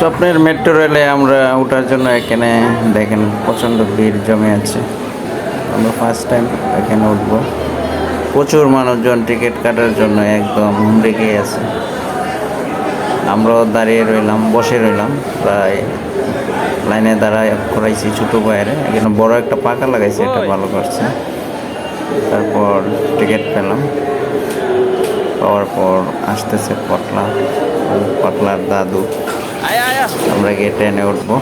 স্বপ্নের মেট্রো রেলে আমরা ওঠার জন্য এখানে দেখেন প্রচণ্ড ভিড় জমে আছে। আমরা ফার্স্ট টাইম এখানে উঠবো। প্রচুর মানুষজন টিকিট কাটার জন্য একদম রেগে আছে। আমরাও দাঁড়িয়ে রইলাম, বসে রইলাম। প্রায় লাইনে দাঁড়ায় করাইছি ছোটো বাইরে এখানে বড় একটা পাকা লাগাইছে, এটা ভালো করছে। তারপর টিকিট পেলাম। পাওয়ার পর আসতেছে পটলা পটলার দাদু। আমরা গিয়ে ট্রেনে উঠবো।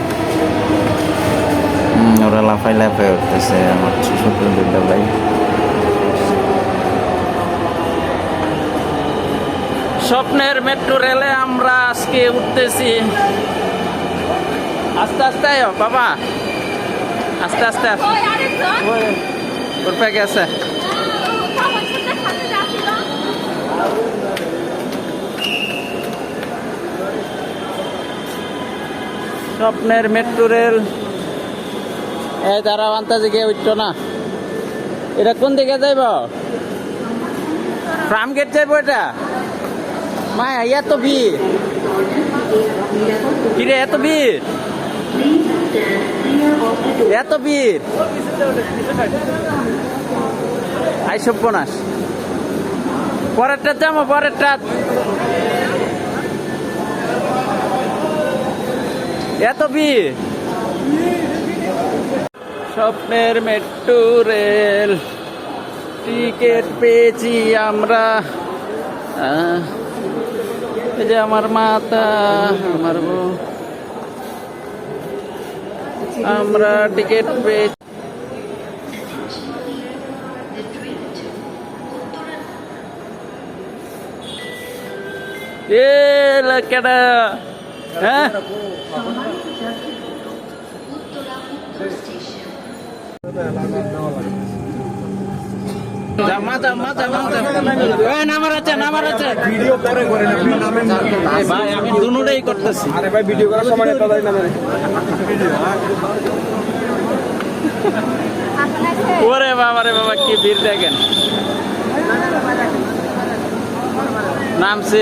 ওরা লাফাই লাফাই উঠতেছে আমার ছোট দুটা ভাই। স্বপ্নের মেট্রো রেলে আমরা আজকে উঠতেছি। আস্তে আস্তে বাবা। আস্তে আস্তে আস্তে। গেছে স্বপ্নের মেট্রো রেল। এই তারা আন্তাজে গিয়ে উঠতো না। এটা কোন দিকে যাইব? ফার্ম গেট যাইব এটা? মায়া এত ভিড়। কিরে, এত ভিড়? এত ভিড়? আই সব্যনাশ পরেরটা যাব, পরেরটা। এত ভিড়? স্বপ্নের মেট্রো রেল। টিকিট পেয়েছি আমরা। এই যে আমার মাতা, আমার বউ। আমরা টিকিট পেয়েছি। এ কেডা হ্যাঁ। ভিডিও আমি করতেছি। আরে ভাই করার সময় ওরে বাবা রে বাবা কি ভিড় দেখেন। নামছি।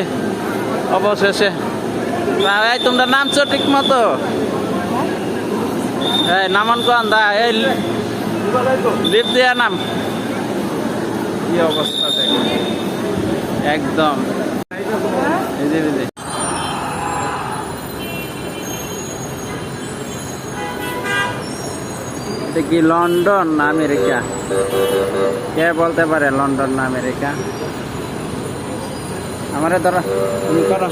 অবশেষে। এই তোমরা নামছো ঠিক মতো? এই, নামান কোন দা, এই লিপ দিয়া নাম। কি অবস্থা একদম। এই কি লন্ডন আমেরিকা? কে বলতে পারে লন্ডন না আমেরিকা? আমারে ধরো, তুমি করো।